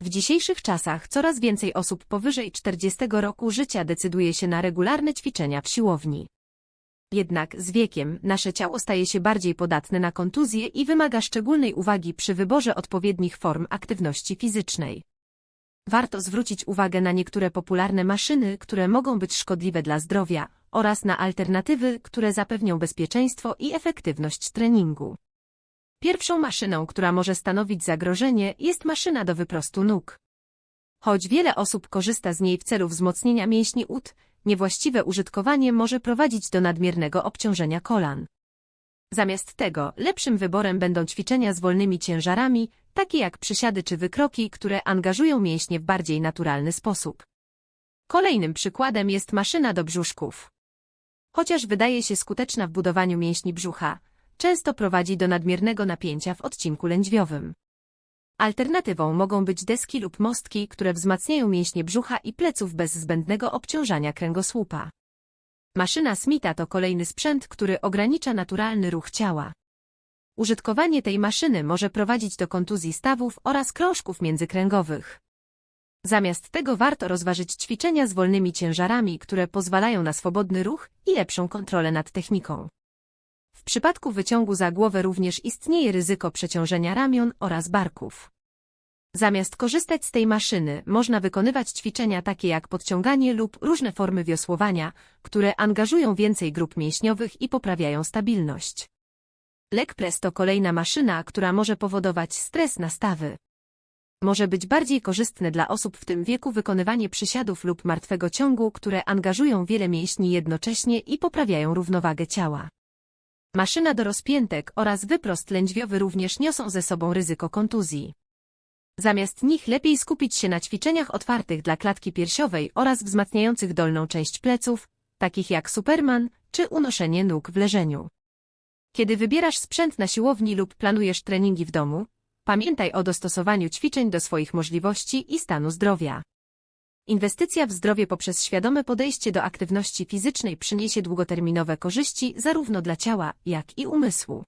W dzisiejszych czasach coraz więcej osób powyżej 40 roku życia decyduje się na regularne ćwiczenia w siłowni. Jednak z wiekiem nasze ciało staje się bardziej podatne na kontuzje i wymaga szczególnej uwagi przy wyborze odpowiednich form aktywności fizycznej. Warto zwrócić uwagę na niektóre popularne maszyny, które mogą być szkodliwe dla zdrowia, oraz na alternatywy, które zapewnią bezpieczeństwo i efektywność treningu. Pierwszą maszyną, która może stanowić zagrożenie, jest maszyna do wyprostu nóg. Choć wiele osób korzysta z niej w celu wzmocnienia mięśni ud, niewłaściwe użytkowanie może prowadzić do nadmiernego obciążenia kolan. Zamiast tego, lepszym wyborem będą ćwiczenia z wolnymi ciężarami, takie jak przysiady czy wykroki, które angażują mięśnie w bardziej naturalny sposób. Kolejnym przykładem jest maszyna do brzuszków. Chociaż wydaje się skuteczna w budowaniu mięśni brzucha, często prowadzi do nadmiernego napięcia w odcinku lędźwiowym. Alternatywą mogą być deski lub mostki, które wzmacniają mięśnie brzucha i pleców bez zbędnego obciążania kręgosłupa. Maszyna Smitha to kolejny sprzęt, który ogranicza naturalny ruch ciała. Użytkowanie tej maszyny może prowadzić do kontuzji stawów oraz krążków międzykręgowych. Zamiast tego warto rozważyć ćwiczenia z wolnymi ciężarami, które pozwalają na swobodny ruch i lepszą kontrolę nad techniką. Przypadku wyciągu za głowę również istnieje ryzyko przeciążenia ramion oraz barków. Zamiast korzystać z tej maszyny, można wykonywać ćwiczenia takie jak podciąganie lub różne formy wiosłowania, które angażują więcej grup mięśniowych i poprawiają stabilność. Leg press to kolejna maszyna, która może powodować stres na stawy. Może być bardziej korzystne dla osób w tym wieku wykonywanie przysiadów lub martwego ciągu, które angażują wiele mięśni jednocześnie i poprawiają równowagę ciała. Maszyna do rozpiętek oraz wyprost lędźwiowy również niosą ze sobą ryzyko kontuzji. Zamiast nich lepiej skupić się na ćwiczeniach otwartych dla klatki piersiowej oraz wzmacniających dolną część pleców, takich jak Superman czy unoszenie nóg w leżeniu. Kiedy wybierasz sprzęt na siłowni lub planujesz treningi w domu, pamiętaj o dostosowaniu ćwiczeń do swoich możliwości i stanu zdrowia. Inwestycja w zdrowie poprzez świadome podejście do aktywności fizycznej przyniesie długoterminowe korzyści zarówno dla ciała, jak i umysłu.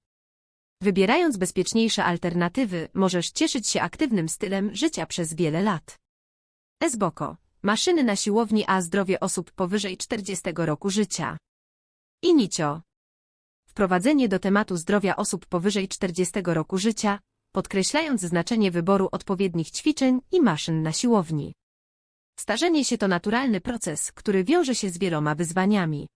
Wybierając bezpieczniejsze alternatywy, możesz cieszyć się aktywnym stylem życia przez wiele lat. Esboko. Maszyny na siłowni a zdrowie osób powyżej 40 roku życia. Inicio. Wprowadzenie do tematu zdrowia osób powyżej 40 roku życia, podkreślając znaczenie wyboru odpowiednich ćwiczeń i maszyn na siłowni. Starzenie się to naturalny proces, który wiąże się z wieloma wyzwaniami.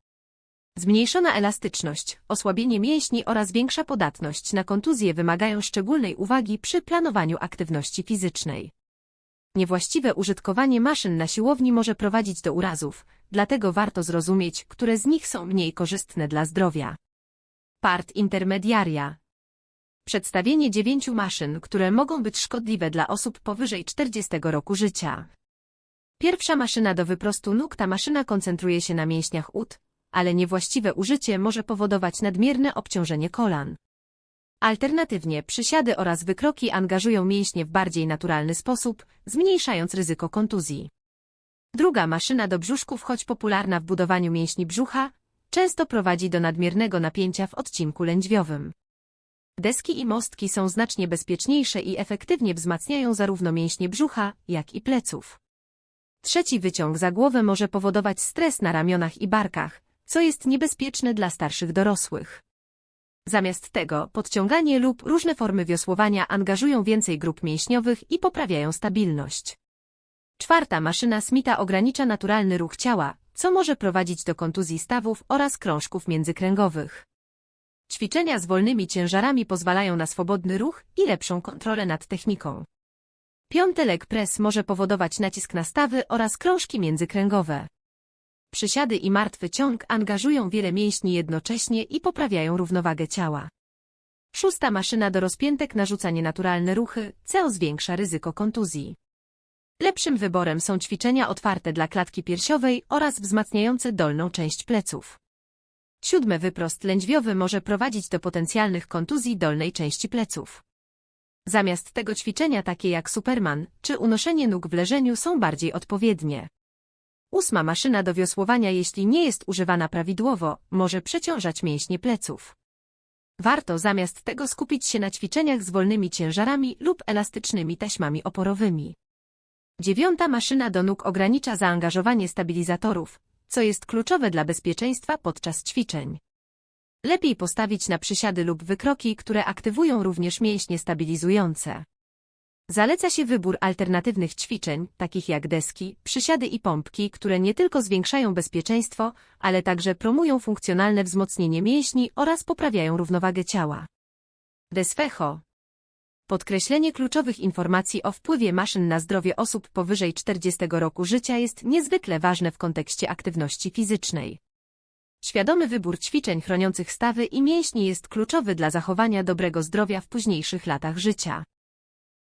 Zmniejszona elastyczność, osłabienie mięśni oraz większa podatność na kontuzje wymagają szczególnej uwagi przy planowaniu aktywności fizycznej. Niewłaściwe użytkowanie maszyn na siłowni może prowadzić do urazów, dlatego warto zrozumieć, które z nich są mniej korzystne dla zdrowia. Part intermediaria. Przedstawienie dziewięciu maszyn, które mogą być szkodliwe dla osób powyżej 40 roku życia. Pierwsza maszyna do wyprostu nóg ta maszyna koncentruje się na mięśniach ud, ale niewłaściwe użycie może powodować nadmierne obciążenie kolan. Alternatywnie przysiady oraz wykroki angażują mięśnie w bardziej naturalny sposób, zmniejszając ryzyko kontuzji. Druga maszyna do brzuszków, choć popularna w budowaniu mięśni brzucha, często prowadzi do nadmiernego napięcia w odcinku lędźwiowym. Deski i mostki są znacznie bezpieczniejsze i efektywnie wzmacniają zarówno mięśnie brzucha, jak i pleców. Trzeci wyciąg za głowę może powodować stres na ramionach i barkach, co jest niebezpieczne dla starszych dorosłych. Zamiast tego podciąganie lub różne formy wiosłowania angażują więcej grup mięśniowych i poprawiają stabilność. Czwarta maszyna Smitha ogranicza naturalny ruch ciała, co może prowadzić do kontuzji stawów oraz krążków międzykręgowych. Ćwiczenia z wolnymi ciężarami pozwalają na swobodny ruch i lepszą kontrolę nad techniką. Piąty leg press może powodować nacisk na stawy oraz krążki międzykręgowe. Przysiady i martwy ciąg angażują wiele mięśni jednocześnie i poprawiają równowagę ciała. Szósta maszyna do rozpiętek narzuca nienaturalne ruchy, co zwiększa ryzyko kontuzji. Lepszym wyborem są ćwiczenia otwarte dla klatki piersiowej oraz wzmacniające dolną część pleców. Siódmy wyprost lędźwiowy może prowadzić do potencjalnych kontuzji dolnej części pleców. Zamiast tego ćwiczenia takie jak Superman czy unoszenie nóg w leżeniu są bardziej odpowiednie. Ósma maszyna do wiosłowania jeśli nie jest używana prawidłowo, może przeciążać mięśnie pleców. Warto zamiast tego skupić się na ćwiczeniach z wolnymi ciężarami lub elastycznymi taśmami oporowymi. Dziewiąta maszyna do nóg ogranicza zaangażowanie stabilizatorów, co jest kluczowe dla bezpieczeństwa podczas ćwiczeń. Lepiej postawić na przysiady lub wykroki, które aktywują również mięśnie stabilizujące. Zaleca się wybór alternatywnych ćwiczeń, takich jak deski, przysiady i pompki, które nie tylko zwiększają bezpieczeństwo, ale także promują funkcjonalne wzmocnienie mięśni oraz poprawiają równowagę ciała. Desfecho. Podkreślenie kluczowych informacji o wpływie maszyn na zdrowie osób powyżej 40 roku życia jest niezwykle ważne w kontekście aktywności fizycznej. Świadomy wybór ćwiczeń chroniących stawy i mięśni jest kluczowy dla zachowania dobrego zdrowia w późniejszych latach życia.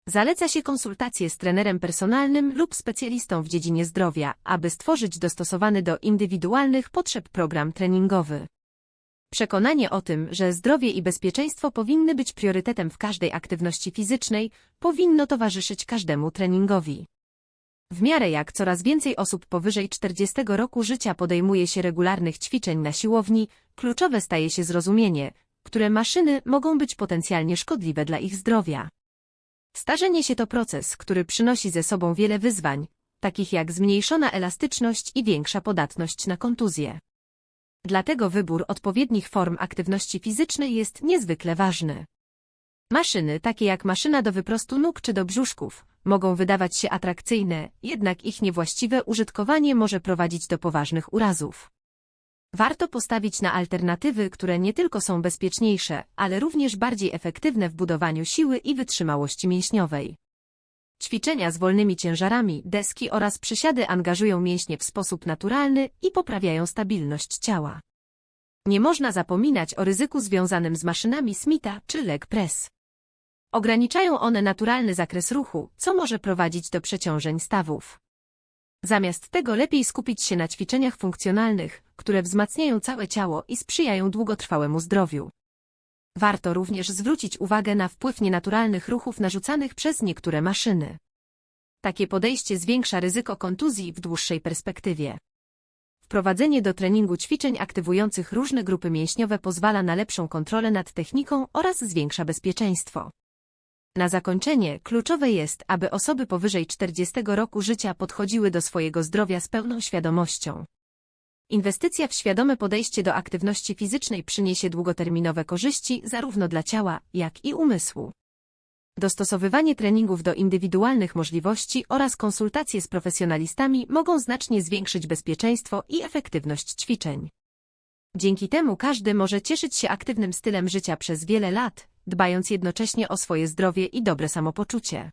Zaleca się konsultacje z trenerem personalnym lub specjalistą w dziedzinie zdrowia, aby stworzyć dostosowany do indywidualnych potrzeb program treningowy. Przekonanie o tym, że zdrowie i bezpieczeństwo powinny być priorytetem w każdej aktywności fizycznej, powinno towarzyszyć każdemu treningowi. W miarę jak coraz więcej osób powyżej 40 roku życia podejmuje się regularnych ćwiczeń na siłowni, kluczowe staje się zrozumienie, które maszyny mogą być potencjalnie szkodliwe dla ich zdrowia. Starzenie się to proces, który przynosi ze sobą wiele wyzwań, takich jak zmniejszona elastyczność i większa podatność na kontuzje. Dlatego wybór odpowiednich form aktywności fizycznej jest niezwykle ważny. Maszyny, takie jak maszyna do wyprostu nóg czy do brzuszków, mogą wydawać się atrakcyjne, jednak ich niewłaściwe użytkowanie może prowadzić do poważnych urazów. Warto postawić na alternatywy, które nie tylko są bezpieczniejsze, ale również bardziej efektywne w budowaniu siły i wytrzymałości mięśniowej. Ćwiczenia z wolnymi ciężarami, deski oraz przysiady angażują mięśnie w sposób naturalny i poprawiają stabilność ciała. Nie można zapominać o ryzyku związanym z maszynami Smitha czy leg press. Ograniczają one naturalny zakres ruchu, co może prowadzić do przeciążeń stawów. Zamiast tego lepiej skupić się na ćwiczeniach funkcjonalnych, które wzmacniają całe ciało i sprzyjają długotrwałemu zdrowiu. Warto również zwrócić uwagę na wpływ nienaturalnych ruchów narzucanych przez niektóre maszyny. Takie podejście zwiększa ryzyko kontuzji w dłuższej perspektywie. Wprowadzenie do treningu ćwiczeń aktywujących różne grupy mięśniowe pozwala na lepszą kontrolę nad techniką oraz zwiększa bezpieczeństwo. Na zakończenie kluczowe jest, aby osoby powyżej 40 roku życia podchodziły do swojego zdrowia z pełną świadomością. Inwestycja w świadome podejście do aktywności fizycznej przyniesie długoterminowe korzyści zarówno dla ciała, jak i umysłu. Dostosowywanie treningów do indywidualnych możliwości oraz konsultacje z profesjonalistami mogą znacznie zwiększyć bezpieczeństwo i efektywność ćwiczeń. Dzięki temu każdy może cieszyć się aktywnym stylem życia przez wiele lat, dbając jednocześnie o swoje zdrowie i dobre samopoczucie.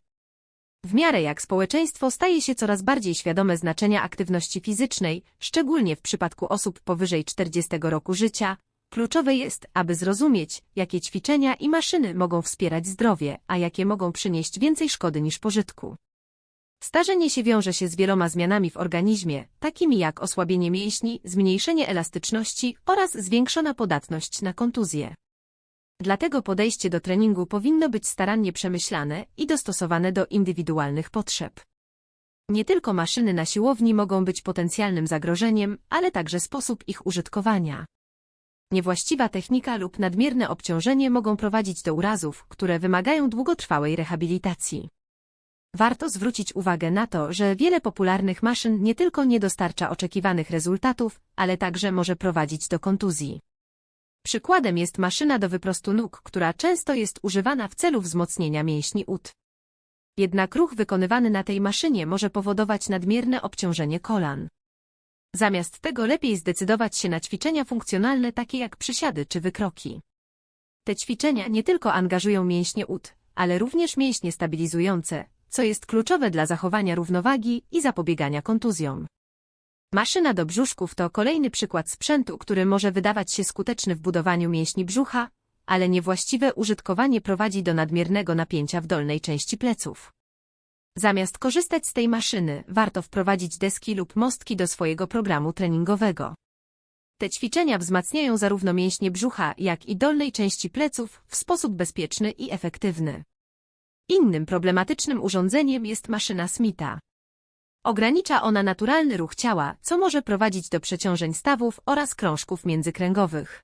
W miarę jak społeczeństwo staje się coraz bardziej świadome znaczenia aktywności fizycznej, szczególnie w przypadku osób powyżej 40 roku życia, kluczowe jest, aby zrozumieć, jakie ćwiczenia i maszyny mogą wspierać zdrowie, a jakie mogą przynieść więcej szkody niż pożytku. Starzenie się wiąże się z wieloma zmianami w organizmie, takimi jak osłabienie mięśni, zmniejszenie elastyczności oraz zwiększona podatność na kontuzje. Dlatego podejście do treningu powinno być starannie przemyślane i dostosowane do indywidualnych potrzeb. Nie tylko maszyny na siłowni mogą być potencjalnym zagrożeniem, ale także sposób ich użytkowania. Niewłaściwa technika lub nadmierne obciążenie mogą prowadzić do urazów, które wymagają długotrwałej rehabilitacji. Warto zwrócić uwagę na to, że wiele popularnych maszyn nie tylko nie dostarcza oczekiwanych rezultatów, ale także może prowadzić do kontuzji. Przykładem jest maszyna do wyprostu nóg, która często jest używana w celu wzmocnienia mięśni ud. Jednak ruch wykonywany na tej maszynie może powodować nadmierne obciążenie kolan. Zamiast tego lepiej zdecydować się na ćwiczenia funkcjonalne takie jak przysiady czy wykroki. Te ćwiczenia nie tylko angażują mięśnie ud, ale również mięśnie stabilizujące, co jest kluczowe dla zachowania równowagi i zapobiegania kontuzjom. Maszyna do brzuszków to kolejny przykład sprzętu, który może wydawać się skuteczny w budowaniu mięśni brzucha, ale niewłaściwe użytkowanie prowadzi do nadmiernego napięcia w dolnej części pleców. Zamiast korzystać z tej maszyny, warto wprowadzić deski lub mostki do swojego programu treningowego. Te ćwiczenia wzmacniają zarówno mięśnie brzucha, jak i dolnej części pleców w sposób bezpieczny i efektywny. Innym problematycznym urządzeniem jest maszyna Smitha. Ogranicza ona naturalny ruch ciała, co może prowadzić do przeciążeń stawów oraz krążków międzykręgowych.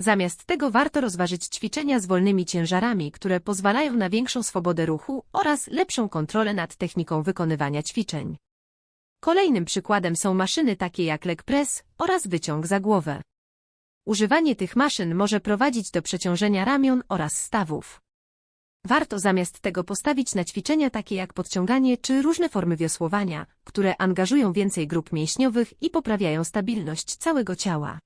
Zamiast tego warto rozważyć ćwiczenia z wolnymi ciężarami, które pozwalają na większą swobodę ruchu oraz lepszą kontrolę nad techniką wykonywania ćwiczeń. Kolejnym przykładem są maszyny takie jak leg press oraz wyciąg za głowę. Używanie tych maszyn może prowadzić do przeciążenia ramion oraz stawów. Warto zamiast tego postawić na ćwiczenia takie jak podciąganie czy różne formy wiosłowania, które angażują więcej grup mięśniowych i poprawiają stabilność całego ciała.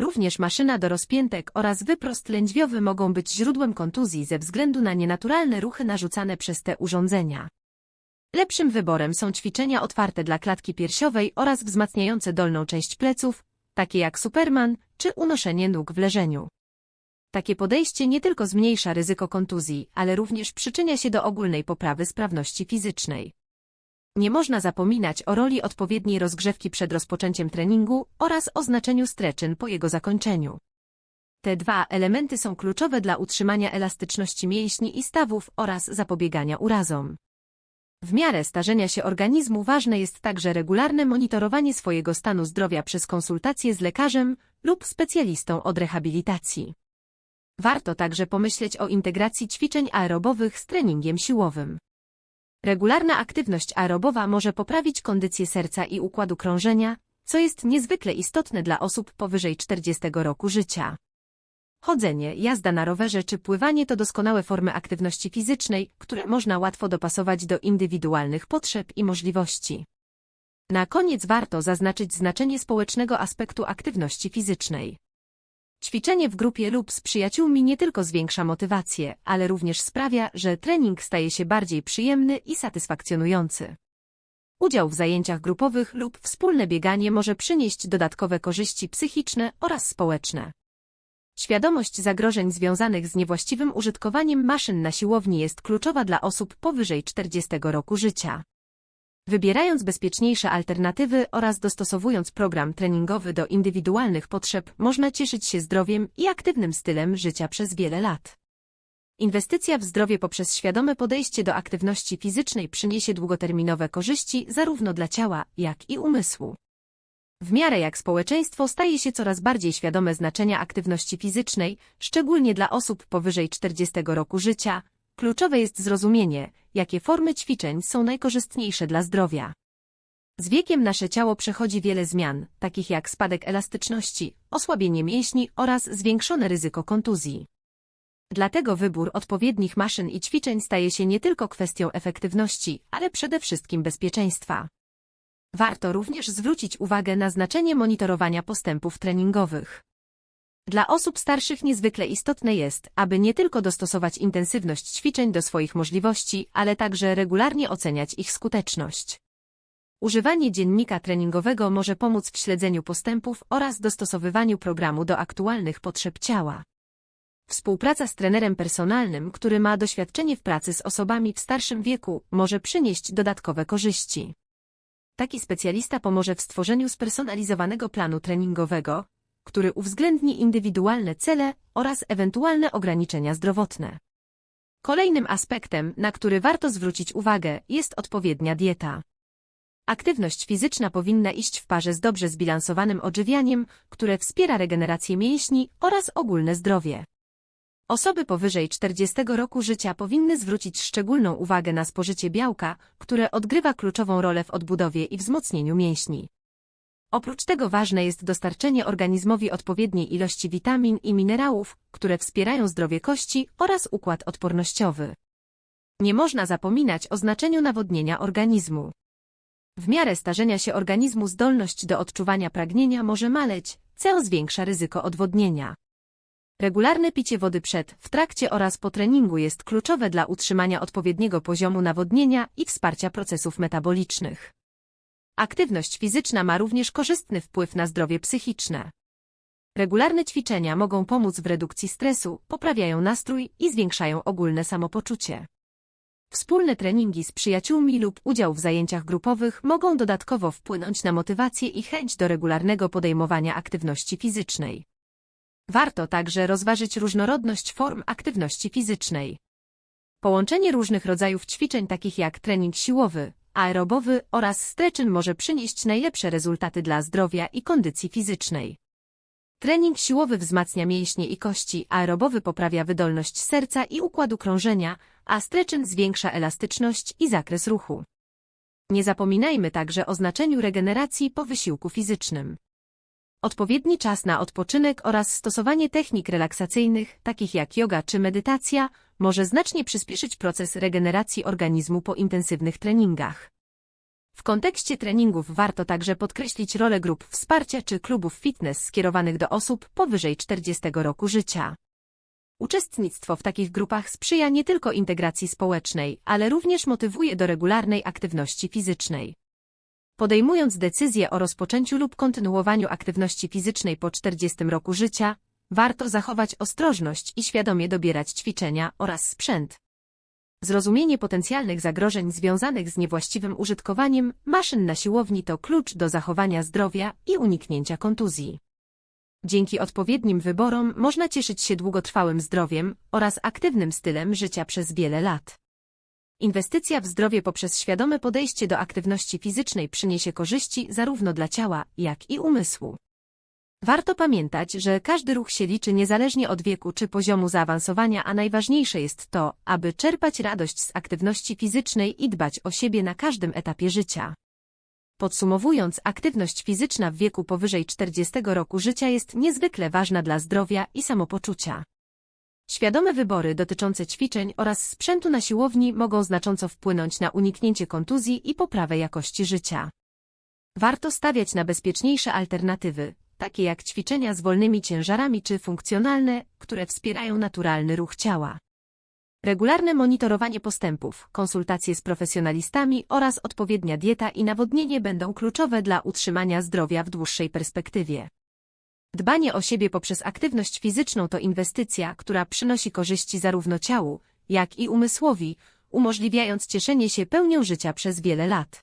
Również maszyna do rozpiętek oraz wyprost lędźwiowy mogą być źródłem kontuzji ze względu na nienaturalne ruchy narzucane przez te urządzenia. Lepszym wyborem są ćwiczenia otwarte dla klatki piersiowej oraz wzmacniające dolną część pleców, takie jak Superman czy unoszenie nóg w leżeniu. Takie podejście nie tylko zmniejsza ryzyko kontuzji, ale również przyczynia się do ogólnej poprawy sprawności fizycznej. Nie można zapominać o roli odpowiedniej rozgrzewki przed rozpoczęciem treningu oraz o znaczeniu stretchyn po jego zakończeniu. Te dwa elementy są kluczowe dla utrzymania elastyczności mięśni i stawów oraz zapobiegania urazom. W miarę starzenia się organizmu ważne jest także regularne monitorowanie swojego stanu zdrowia przez konsultacje z lekarzem lub specjalistą od rehabilitacji. Warto także pomyśleć o integracji ćwiczeń aerobowych z treningiem siłowym. Regularna aktywność aerobowa może poprawić kondycję serca i układu krążenia, co jest niezwykle istotne dla osób powyżej 40 roku życia. Chodzenie, jazda na rowerze czy pływanie to doskonałe formy aktywności fizycznej, które można łatwo dopasować do indywidualnych potrzeb i możliwości. Na koniec warto zaznaczyć znaczenie społecznego aspektu aktywności fizycznej. Ćwiczenie w grupie lub z przyjaciółmi nie tylko zwiększa motywację, ale również sprawia, że trening staje się bardziej przyjemny i satysfakcjonujący. Udział w zajęciach grupowych lub wspólne bieganie może przynieść dodatkowe korzyści psychiczne oraz społeczne. Świadomość zagrożeń związanych z niewłaściwym użytkowaniem maszyn na siłowni jest kluczowa dla osób powyżej 40 roku życia. Wybierając bezpieczniejsze alternatywy oraz dostosowując program treningowy do indywidualnych potrzeb, można cieszyć się zdrowiem i aktywnym stylem życia przez wiele lat. Inwestycja w zdrowie poprzez świadome podejście do aktywności fizycznej przyniesie długoterminowe korzyści zarówno dla ciała, jak i umysłu. W miarę jak społeczeństwo staje się coraz bardziej świadome znaczenia aktywności fizycznej, szczególnie dla osób powyżej 40 roku życia, kluczowe jest zrozumienie, jakie formy ćwiczeń są najkorzystniejsze dla zdrowia. Z wiekiem nasze ciało przechodzi wiele zmian, takich jak spadek elastyczności, osłabienie mięśni oraz zwiększone ryzyko kontuzji. Dlatego wybór odpowiednich maszyn i ćwiczeń staje się nie tylko kwestią efektywności, ale przede wszystkim bezpieczeństwa. Warto również zwrócić uwagę na znaczenie monitorowania postępów treningowych. Dla osób starszych niezwykle istotne jest, aby nie tylko dostosować intensywność ćwiczeń do swoich możliwości, ale także regularnie oceniać ich skuteczność. Używanie dziennika treningowego może pomóc w śledzeniu postępów oraz dostosowywaniu programu do aktualnych potrzeb ciała. Współpraca z trenerem personalnym, który ma doświadczenie w pracy z osobami w starszym wieku, może przynieść dodatkowe korzyści. Taki specjalista pomoże w stworzeniu spersonalizowanego planu treningowego, który uwzględni indywidualne cele oraz ewentualne ograniczenia zdrowotne. Kolejnym aspektem, na który warto zwrócić uwagę, jest odpowiednia dieta. Aktywność fizyczna powinna iść w parze z dobrze zbilansowanym odżywianiem, które wspiera regenerację mięśni oraz ogólne zdrowie. Osoby powyżej 40 roku życia powinny zwrócić szczególną uwagę na spożycie białka, które odgrywa kluczową rolę w odbudowie i wzmocnieniu mięśni. Oprócz tego ważne jest dostarczenie organizmowi odpowiedniej ilości witamin i minerałów, które wspierają zdrowie kości oraz układ odpornościowy. Nie można zapominać o znaczeniu nawodnienia organizmu. W miarę starzenia się organizmu zdolność do odczuwania pragnienia może maleć, co zwiększa ryzyko odwodnienia. Regularne picie wody przed, w trakcie oraz po treningu jest kluczowe dla utrzymania odpowiedniego poziomu nawodnienia i wsparcia procesów metabolicznych. Aktywność fizyczna ma również korzystny wpływ na zdrowie psychiczne. Regularne ćwiczenia mogą pomóc w redukcji stresu, poprawiają nastrój i zwiększają ogólne samopoczucie. Wspólne treningi z przyjaciółmi lub udział w zajęciach grupowych mogą dodatkowo wpłynąć na motywację i chęć do regularnego podejmowania aktywności fizycznej. Warto także rozważyć różnorodność form aktywności fizycznej. Połączenie różnych rodzajów ćwiczeń takich jak trening siłowy, aerobowy oraz stretching może przynieść najlepsze rezultaty dla zdrowia i kondycji fizycznej. Trening siłowy wzmacnia mięśnie i kości, aerobowy poprawia wydolność serca i układu krążenia, a stretching zwiększa elastyczność i zakres ruchu. Nie zapominajmy także o znaczeniu regeneracji po wysiłku fizycznym. Odpowiedni czas na odpoczynek oraz stosowanie technik relaksacyjnych, takich jak yoga czy medytacja, może znacznie przyspieszyć proces regeneracji organizmu po intensywnych treningach. W kontekście treningów warto także podkreślić rolę grup wsparcia czy klubów fitness skierowanych do osób powyżej 40 roku życia. Uczestnictwo w takich grupach sprzyja nie tylko integracji społecznej, ale również motywuje do regularnej aktywności fizycznej. Podejmując decyzję o rozpoczęciu lub kontynuowaniu aktywności fizycznej po 40 roku życia, warto zachować ostrożność i świadomie dobierać ćwiczenia oraz sprzęt. Zrozumienie potencjalnych zagrożeń związanych z niewłaściwym użytkowaniem maszyn na siłowni to klucz do zachowania zdrowia i uniknięcia kontuzji. Dzięki odpowiednim wyborom można cieszyć się długotrwałym zdrowiem oraz aktywnym stylem życia przez wiele lat. Inwestycja w zdrowie poprzez świadome podejście do aktywności fizycznej przyniesie korzyści zarówno dla ciała, jak i umysłu. Warto pamiętać, że każdy ruch się liczy niezależnie od wieku czy poziomu zaawansowania, a najważniejsze jest to, aby czerpać radość z aktywności fizycznej i dbać o siebie na każdym etapie życia. Podsumowując, aktywność fizyczna w wieku powyżej 40 roku życia jest niezwykle ważna dla zdrowia i samopoczucia. Świadome wybory dotyczące ćwiczeń oraz sprzętu na siłowni mogą znacząco wpłynąć na uniknięcie kontuzji i poprawę jakości życia. Warto stawiać na bezpieczniejsze alternatywy, takie jak ćwiczenia z wolnymi ciężarami czy funkcjonalne, które wspierają naturalny ruch ciała. Regularne monitorowanie postępów, konsultacje z profesjonalistami oraz odpowiednia dieta i nawodnienie będą kluczowe dla utrzymania zdrowia w dłuższej perspektywie. Dbanie o siebie poprzez aktywność fizyczną to inwestycja, która przynosi korzyści zarówno ciału, jak i umysłowi, umożliwiając cieszenie się pełnią życia przez wiele lat.